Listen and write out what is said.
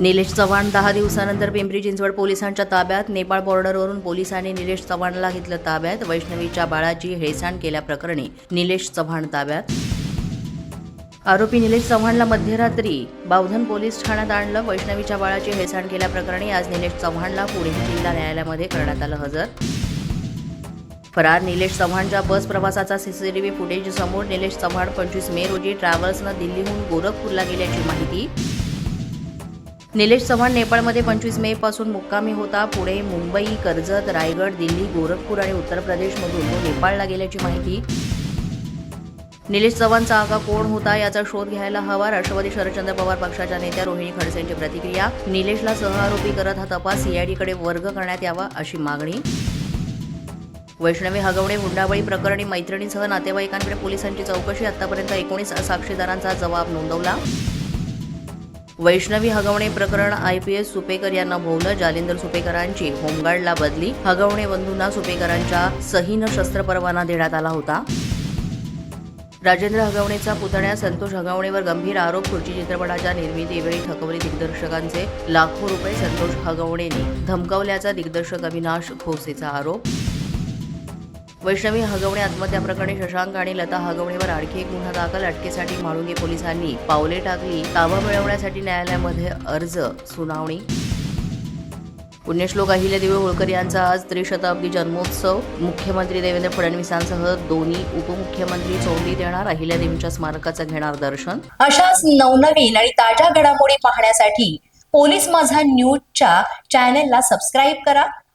निलेश चव्हाण दहा दिवसानंतर पिंपरी चिंचवड पोलिसांच्या ताब्यात नेपाळ बॉर्डरवरून पोलिसांनी निलेश चव्हाणला घेतलं ताब्यात वैष्णवीच्या बाळाची हेळसांड केल्याप्रकरणी निलेश चव्हाण ताब्यात. आरोपी निलेश चव्हाणला मध्यरात्री बावधन पोलीस ठाण्यात आणलं वैष्णवीच्या बाळाची हेळसांड केल्याप्रकरणी आज निलेश चव्हाणला पुणे जिल्हा न्यायालयामध्ये करण्यात आलं हजर. फरार निलेश चव्हाणच्या बस प्रवासाचा सीसीटीव्ही फुटेज समोर निलेश चव्हाण पंचवीस मे रोजी ट्रॅव्हल्सनं दिल्लीहून गोरखपूरला गेल्याची माहिती निलेश चव्हाण नेपाळमध्ये पंचवीस मे पासून मुक्कामी होता. पुणे मुंबई कर्जत रायगड दिल्ली गोरखपूर आणि उत्तर प्रदेशमधून तो नेपाळला गेल्याची माहिती. निलेश चव्हाणचा आगा कोण होता याचा शोध घ्यायला हवा राष्ट्रवादी शरदचंद्र पवार पक्षाच्या नेत्या रोहिणी खडसेंची प्रतिक्रिया. निलेशला सहआरोपी करत हा तपास सीआयडीकडे वर्ग करण्यात यावा अशी मागणी. वैष्णवी हगवणे हुंडाबळी प्रकरणी मैत्रिणीसह नातेवाईकांकडे पोलिसांची चौकशी. आतापर्यंत एकोणीस साक्षीदारांचा जबाब नोंदवला. वैष्णवी हगवणे प्रकरण आय पी एस सुपेकर यांना भोवलं. जालिंदर सुपेकरांची होमगार्डला बदली. हगवणे बंधूंना सुपेकरांच्या सहीनं शस्त्र परवाना देण्यात आला होता. राजेंद्र हगवणेचा पुतण्या संतोष हगवणेवर गंभीर आरोप खुर्ची चित्रपटाच्या निर्मितीवेळी थकवली दिग्दर्शकांचे लाखो रुपये संतोष हगवणेने धमकावल्याचा दिग्दर्शक अविनाश खोसेचा आरोप. वैष्णवी हगवणे आत्महत्या प्रकरणी शशांक आणि लता हगवणेवर आणखी एक गुन्हा दाखल. अटकेसाठी म्हाळुंगे पोलिसांनी पावले टाकली. ताबा मिळवण्यासाठी न्यायालयामध्ये अर्ज सुनावणी. पुण्यश्लोक अहिल्यादेवी होळकर यांचा आज त्रिशताब्दी जन्मोत्सव. मुख्यमंत्री देवेंद्र फडणवीसांसह दोन्ही उपमुख्यमंत्री चौंडीत देणार अहिल्यादेवींच्या स्मारकाचं घेणार दर्शन. अशाच नवनवीन आणि ताज्या घडामोडी पाहण्यासाठी पोलीस माझा न्यूजच्या चॅनेलला सबस्क्राईब करा.